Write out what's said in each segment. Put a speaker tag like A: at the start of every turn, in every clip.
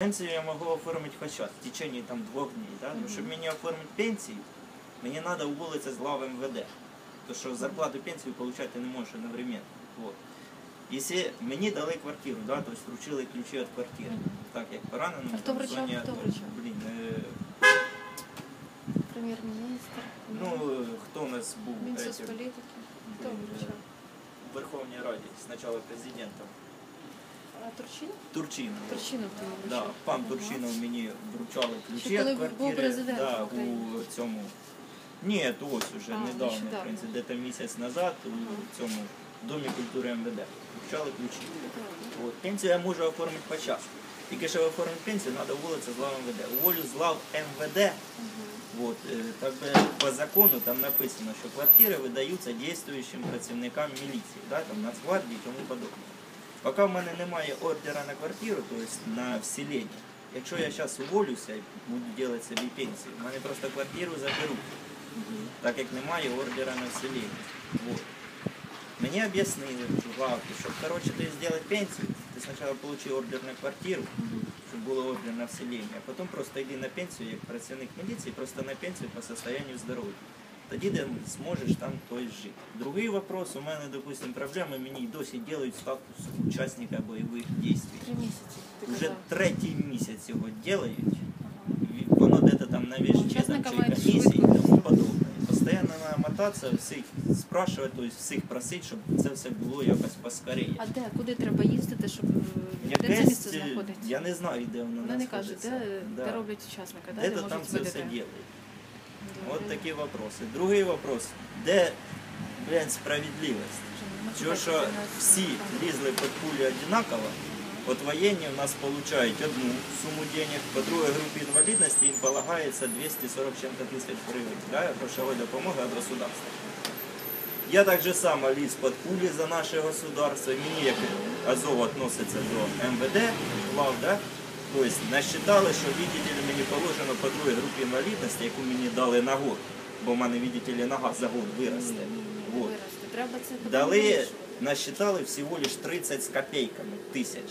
A: Пенсію я можу оформити хоч час, в течение там двох днів. Да? Ну, щоб мені оформити пенсію, мені треба уволитися з глави МВД. То що зарплату пенсію отримати не можеш одновременно. Вот. Якщо мені дали квартиру, да, тобто вручили ключі від квартири, так як пораненому,
B: А хто
A: там,
B: вручав?
A: зоні
B: Хто
A: АТО.
B: вручав?
A: Блін, е,
B: Прем'єр-міністр.
A: ну, е, хто у нас був
B: Він
A: третій?
B: соцполітики. Хто
A: Блін, е,
B: вручав?
A: в Верховній Раді, спочатку президентом.
B: Турчин?
A: Турчинов.
B: Турчинов ти
A: Да, пан. Турчинов мені вручали ключі
B: Ще коли
A: від
B: був
A: квартири.
B: президентом
A: да,
B: України.
A: у цьому. Ні, то ось уже
B: А,
A: недавно, в
B: нещодавно.
A: принципі, де там місяць назад у цьому Домі культури МВД. Вручали ключі. От. Пенсію я можу оформити по часу. Тільки щоб оформити пенсію, треба уволитися з лав МВД. Уволю з лав МВД, от, е, так би по закону там написано, що квартири видаються діючим працівникам міліції, да, там, Нацгвардії і тому подобне. Поки в мене немає ордера на квартиру, тобто на вселення, якщо я зараз уволюся і буду робити собі пенсію, в мене просто квартиру заберуть, так як немає ордера на вселення. Вот. Мені об'яснили в главки, щоб ти зробити пенсію, ти спочатку получи ордер на квартиру, щоб було ордер на вселення, а потім просто йди на пенсію як працівник міліції, просто на пенсію по состоянию здоров'я. Тоді ти зможеш там той жити. Другий вопрос, у мене, допустим, проблеми, мені досі роблять статус учасника бойових дій.
B: Три місяці. Ти
A: Уже
B: казав.
A: третій місяць його роблять. Воно де-то там на
B: Учасника
A: чи
B: мають
A: комісії і
B: швидко.
A: тому подобне. Постоянно треба мотатися, всіх спрашувати, тобто всіх просити, щоб це все було якось поскоріше.
B: А де? Куди треба їздити, щоб е, де це місце
A: е,
B: знаходиться?
A: Я не знаю, де воно
B: Вони не кажуть,
A: знаходиться.
B: де,
A: Да.
B: де роблять учасника, да?
A: Де
B: де
A: то там це
B: видати?
A: все ділять. От такі вопроси. Другий вопрос. Де, блядь, справедливість? Чого що всі лізли під кулі одинаково, от воєнні в нас получають одну суму денег, по другій групі інвалідності їм полагається 240 чим-то тисяч гривень да, грошової допомоги від государства. Я так же само ліз під кулі за наше государство, мені як Азов відноситься до МВД, лав, да? Тобто насчитали, що відділі мені положено по другій групі інвалідності, яку мені дали на год, бо в мене, відділі нога за год виросте. Вот. Дали, насчитали всего лишь 30 з копейками тисяч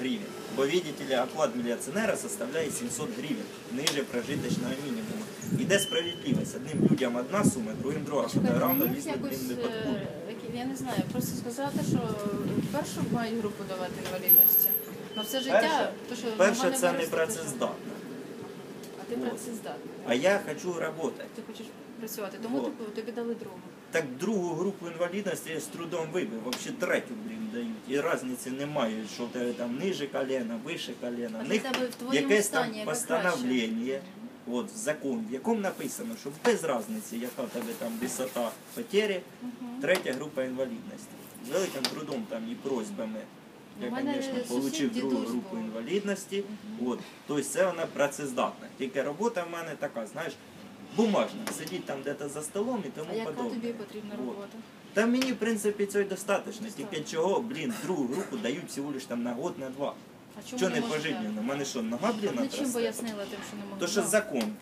A: гривень. Бо, відділі оклад міліціонера составляє 700 гривень, ниже прожиточного минимума. Іде справедливість. Одним людям одна сума, другим друга.
B: Чекайте,
A: Равно
B: ну,
A: лізли
B: якось,
A: блін, не
B: е, які- я не знаю, просто сказати, що першу мають групу давати інвалідності. На все життя,
A: Перше,
B: то що
A: перше
B: нога
A: це не
B: виросте, то що?
A: працездатно.
B: А ти
A: Вот.
B: працездатний.
A: А я хочу працювати.
B: Ти хочеш працювати, тому
A: Вот.
B: тобі, тобі дали другу.
A: Так другу групу інвалідності я з трудом вибив, взагалі третю, блін, дають. І різниці немає, що в тебе там ниже колена, вище колена.
B: А
A: В
B: для
A: них
B: тебе в твоєму
A: якесь там
B: стані, яка
A: постановлення, от, в закон, в якому написано, що без різниці, яка тебе там висота потері, третя група інвалідності. З великим трудом там і просьбами. Я, звісно, отримав другу групу інвалідності. От. Тобто це вона працездатна. Тільки робота в мене така, знаєш, бумажна. Сидіть там десь за столом і тому
B: А яка тобі потрібна
A: От.
B: робота?
A: Та мені, в принципі, цього достатньо. Тільки чого, блін, другу групу дають всього лиш там на год, на два.
B: А чому
A: Що не пожиттєво? У мене що, нога?
B: Ну, чим
A: отросте?
B: пояснила тим, що не могла?
A: То що закон,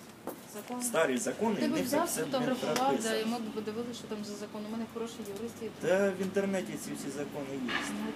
B: Закон.
A: старі закони,
B: Ти б
A: них
B: взяв,
A: все
B: сфотографував, да, і
A: прописано.
B: ми б подивилися, що там за закон. У мене хороші юристи.
A: Та в інтернеті ці всі закони є.
B: Ну,